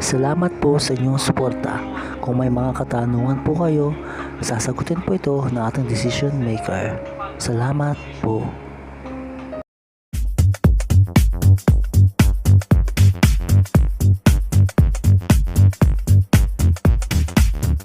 Salamat po sa inyong suporta. Kung may mga katanungan po kayo, sasagutin po ito ng ating decision maker. Salamat po.